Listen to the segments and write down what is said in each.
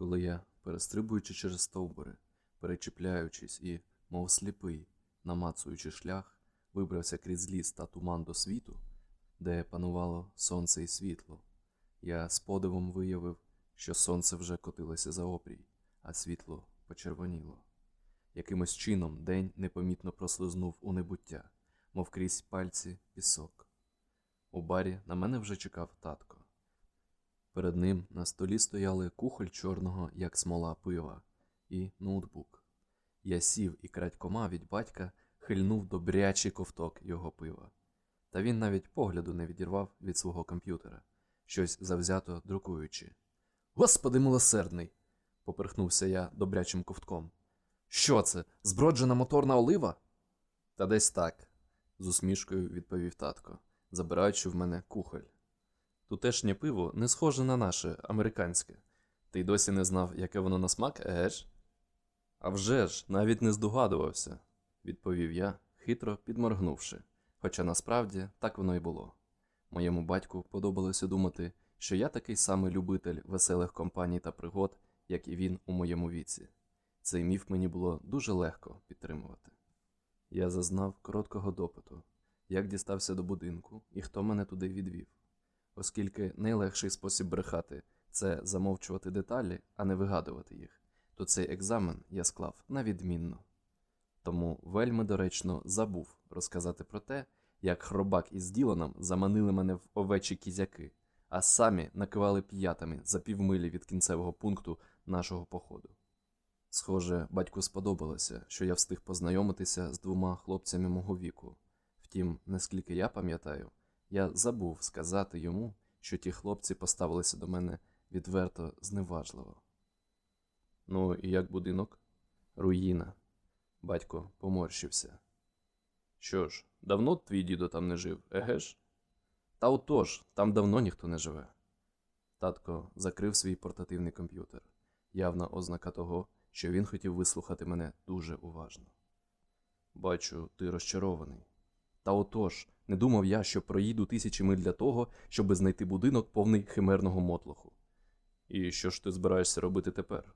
коли я, перестрибуючи через стовбури, перечіпляючись і, мов сліпий, намацуючи шлях, вибрався крізь ліс та туман до світу, де панувало сонце і світло, я з подивом виявив, що сонце вже котилося за обрій, а світло почервоніло. Якимось чином день непомітно прослизнув у небуття, мов крізь пальці пісок. У барі на мене вже чекав татко. Перед ним на столі стояли кухоль чорного, як смола пива, і ноутбук. Я сів і крадькома від батька хильнув добрячий ковток його пива. Та він навіть погляду не відірвав від свого комп'ютера, щось завзято друкуючи. Господи милосердний! поперхнувся я добрячим ковтком. Що це? Зброджена моторна олива? Та десь так, з усмішкою відповів татко, забираючи в мене кухоль. Тутешнє пиво не схоже на наше американське. Ти досі не знав, яке воно на смак, еж? «А вже ж, навіть не здогадувався, відповів я, хитро підморгнувши, хоча насправді так воно й було. Моєму батьку подобалося думати, що я такий самий любитель веселих компаній та пригод, як і він у моєму віці. Цей міф мені було дуже легко підтримувати. Я зазнав короткого допиту, як дістався до будинку і хто мене туди відвів, оскільки найлегший спосіб брехати це замовчувати деталі, а не вигадувати їх, то цей екзамен я склав на відмінно. Тому вельми доречно забув розказати про те, як хробак із Діланом заманили мене в овечі кізяки, а самі накивали п'ятами за півмилі від кінцевого пункту нашого походу. Схоже, батьку сподобалося, що я встиг познайомитися з двома хлопцями мого віку. Втім, наскільки я пам'ятаю, я забув сказати йому, що ті хлопці поставилися до мене відверто зневажливо. Ну, і як будинок? Руїна. Батько поморщився. Що ж, давно твій дідо там не жив, еге ж? Та отож, там давно ніхто не живе. Татко закрив свій портативний комп'ютер, явна ознака того, що він хотів вислухати мене дуже уважно. Бачу, ти розчарований. Та отож, не думав я, що проїду тисячі миль для того, щоби знайти будинок повний химерного мотлоху. І що ж ти збираєшся робити тепер?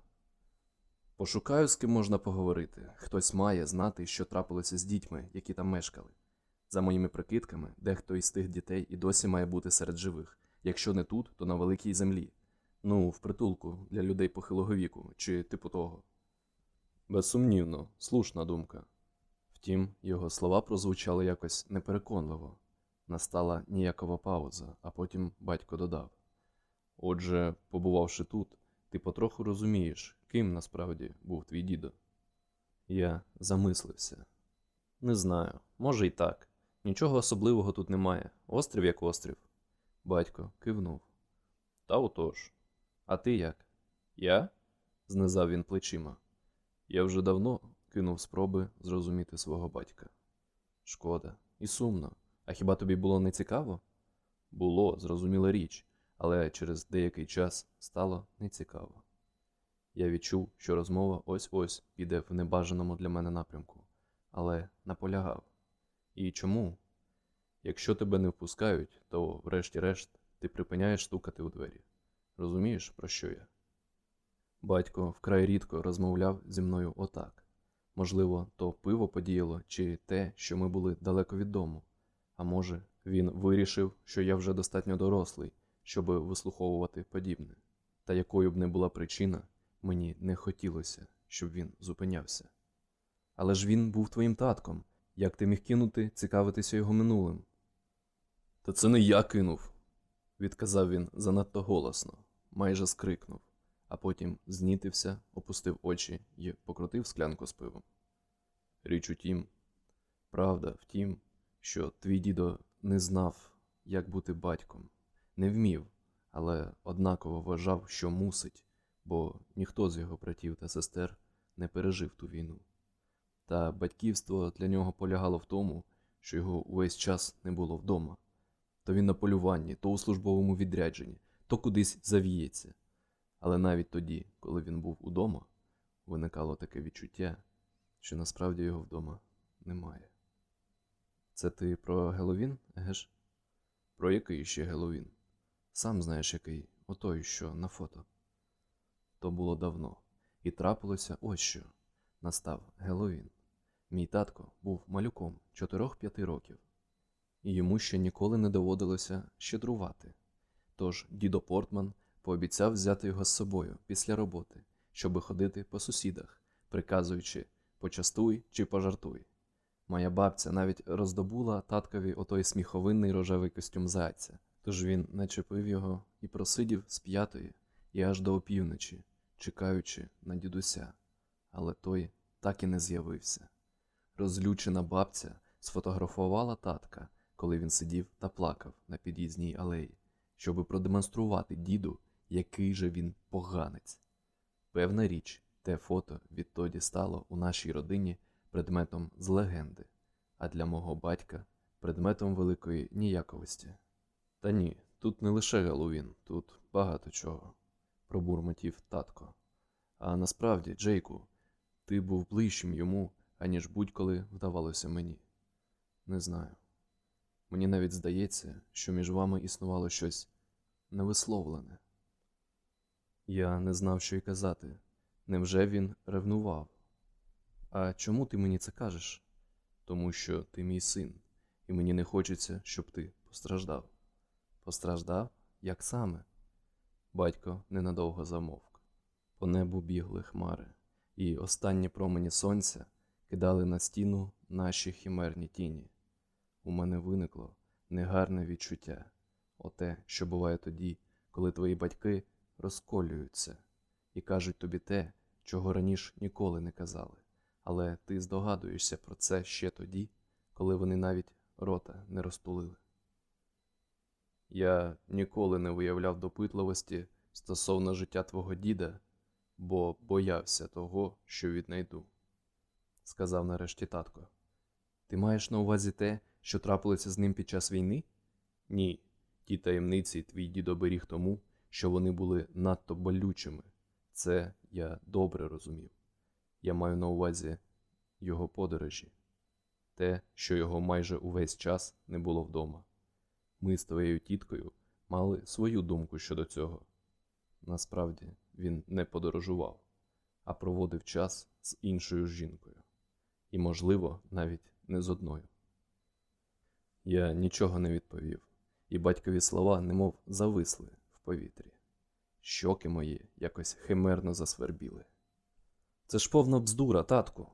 Пошукаю, з ким можна поговорити. Хтось має знати, що трапилося з дітьми, які там мешкали. За моїми прикидками, дехто із тих дітей і досі має бути серед живих, якщо не тут, то на великій землі. Ну, в притулку для людей похилого віку, чи типу того. Безсумнівно, слушна думка. Втім, його слова прозвучали якось непереконливо. Настала ніякова пауза, а потім батько додав: Отже, побувавши тут, ти потроху розумієш, ким насправді був твій дідо. Я замислився. Не знаю, може й так. Нічого особливого тут немає. Острів як острів. Батько кивнув. Та отож. А ти як? Я? знизав він плечима. Я вже давно кинув спроби зрозуміти свого батька. Шкода, і сумно. А хіба тобі було не цікаво? Було, зрозуміла річ, але через деякий час стало нецікаво. Я відчув, що розмова ось-ось піде в небажаному для мене напрямку, але наполягав. І чому? Якщо тебе не впускають, то, врешті-решт, ти припиняєш стукати у двері. Розумієш, про що я? Батько вкрай рідко розмовляв зі мною отак. Можливо, то пиво подіяло, чи те, що ми були далеко від дому. А може, він вирішив, що я вже достатньо дорослий, щоб вислуховувати подібне. Та якою б не була причина, мені не хотілося, щоб він зупинявся. Але ж він був твоїм татком. Як ти міг кинути цікавитися його минулим? Та це не я кинув, відказав він занадто голосно, майже скрикнув, а потім знітився, опустив очі і покрутив склянку з пивом. Річ у тім, правда в тім, що твій дідо не знав, як бути батьком, не вмів, але однаково вважав, що мусить, бо ніхто з його братів та сестер не пережив ту війну. Та батьківство для нього полягало в тому, що його увесь час не було вдома. То він на полюванні, то у службовому відрядженні, то кудись завіється. Але навіть тоді, коли він був удома, виникало таке відчуття, що насправді його вдома немає. Це ти про Геловін, геш? Про який ще Геловін? Сам знаєш який, отой, що на фото. то було давно, і трапилося ось що. Настав Геловін. Мій татко був малюком 4-5 років, і йому ще ніколи не доводилося щедрувати. Тож дідо Портман пообіцяв взяти його з собою після роботи, щоби ходити по сусідах, приказуючи почастуй чи пожартуй. Моя бабця навіть роздобула таткові отой сміховинний рожевий костюм зайця, тож він начепив його і просидів з п'ятої і аж до опівночі, чекаючи на дідуся, але той так і не з'явився. Розлючена бабця сфотографувала татка, коли він сидів та плакав на під'їзній алеї, щоби продемонструвати діду, який же він поганець. Певна річ, те фото відтоді стало у нашій родині предметом з легенди, а для мого батька предметом великої ніяковості. Та ні, тут не лише Геловін, тут багато чого, пробурмотів татко. А насправді, Джейку, ти був ближчим йому, аніж будь-коли вдавалося мені. Не знаю. Мені навіть здається, що між вами існувало щось невисловлене. Я не знав, що й казати. Невже він ревнував? А чому ти мені це кажеш? Тому що ти мій син, і мені не хочеться, щоб ти постраждав. Постраждав? Як саме? Батько ненадовго замовк. По небу бігли хмари, і останні промені сонця кидали на стіну наші хімерні тіні. У мене виникло негарне відчуття, оте, що буває тоді, коли твої батьки розколюються і кажуть тобі те, чого раніше ніколи не казали, але ти здогадуєшся про це ще тоді, коли вони навіть рота не розтулили. Я ніколи не виявляв допитливості стосовно життя твого діда, бо боявся того, що віднайду, сказав нарешті татко. Ти маєш на увазі те, що трапилося з ним під час війни? Ні. Ті таємниці твій дід оберіг тому, що вони були надто болючими. Це я добре розумів. Я маю на увазі його подорожі, те, що його майже увесь час не було вдома. Ми з твоєю тіткою мали свою думку щодо цього. Насправді він не подорожував, а проводив час з іншою жінкою, і, можливо, навіть не з одною. Я нічого не відповів, і батькові слова немов зависли повітрі. Щоки мої якось химерно засвербіли. Це ж повна бздура, татку.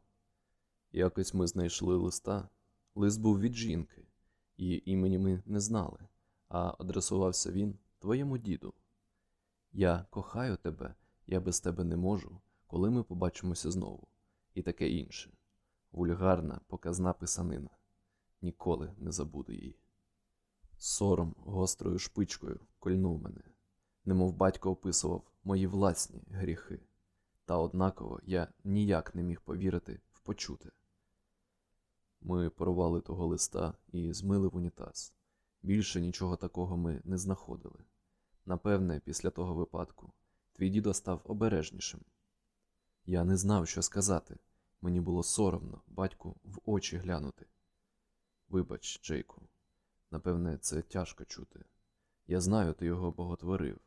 Якось ми знайшли листа. Лист був від жінки, і імені ми не знали, а адресувався він твоєму діду. Я кохаю тебе, я без тебе не можу, коли ми побачимося знову, і таке інше. Вульгарна, показна писанина. Ніколи не забуду її. Сором гострою шпичкою кольнув мене, немов батько описував мої власні гріхи, та однаково я ніяк не міг повірити в почуте. Ми порвали того листа і змили в унітаз. Більше нічого такого ми не знаходили. Напевне, після того випадку твій дідо став обережнішим. Я не знав, що сказати. Мені було соромно батьку в очі глянути. Вибач, Джейку, напевне, це тяжко чути. Я знаю, ти його боготворив.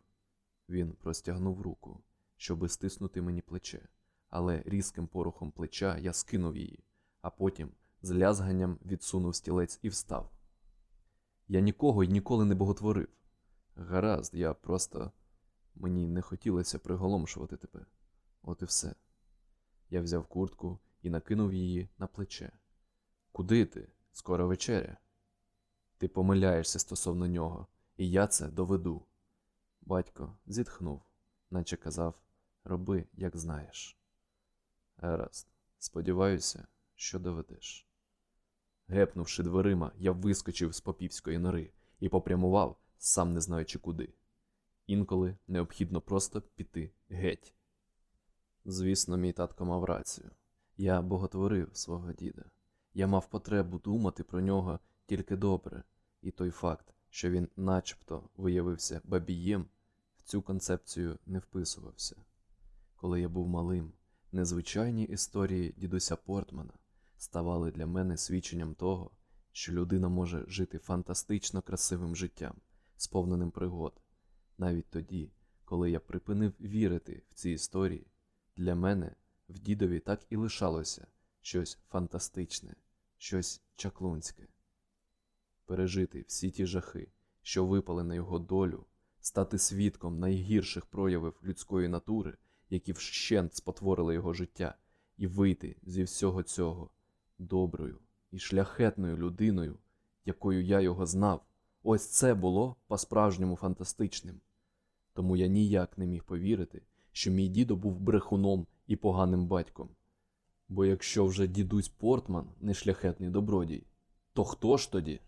Він простягнув руку, щоби стиснути мені плече, але різким порухом плеча я скинув її, а потім з лязганням відсунув стілець і встав. Я нікого й ніколи не боготворив. Гаразд, я просто. Мені не хотілося приголомшувати тебе. От і все. Я взяв куртку і накинув її на плече. Куди ти? Скоро вечеря. Ти помиляєшся стосовно нього, і я це доведу. Батько зітхнув, наче казав роби, як знаєш. Гаразд, сподіваюся, що доведеш. Гепнувши дверима, я вискочив з попівської нори і попрямував, сам не знаючи куди. Інколи необхідно просто піти геть. Звісно, мій татко мав рацію. Я боготворив свого діда. Я мав потребу думати про нього тільки добре, і той факт, що він начебто виявився бабієм, в цю концепцію не вписувався. Коли я був малим, незвичайні історії дідуся Портмана ставали для мене свідченням того, що людина може жити фантастично красивим життям, сповненим пригод, навіть тоді, коли я припинив вірити в ці історії, для мене в дідові так і лишалося щось фантастичне, щось чаклунське. Пережити всі ті жахи, що випали на його долю, стати свідком найгірших проявів людської натури, які вщент спотворили його життя, і вийти зі всього цього доброю і шляхетною людиною, якою я його знав, ось це було по-справжньому фантастичним. Тому я ніяк не міг повірити, що мій дідо був брехуном і поганим батьком. Бо якщо вже дідусь Портман не шляхетний добродій, то хто ж тоді?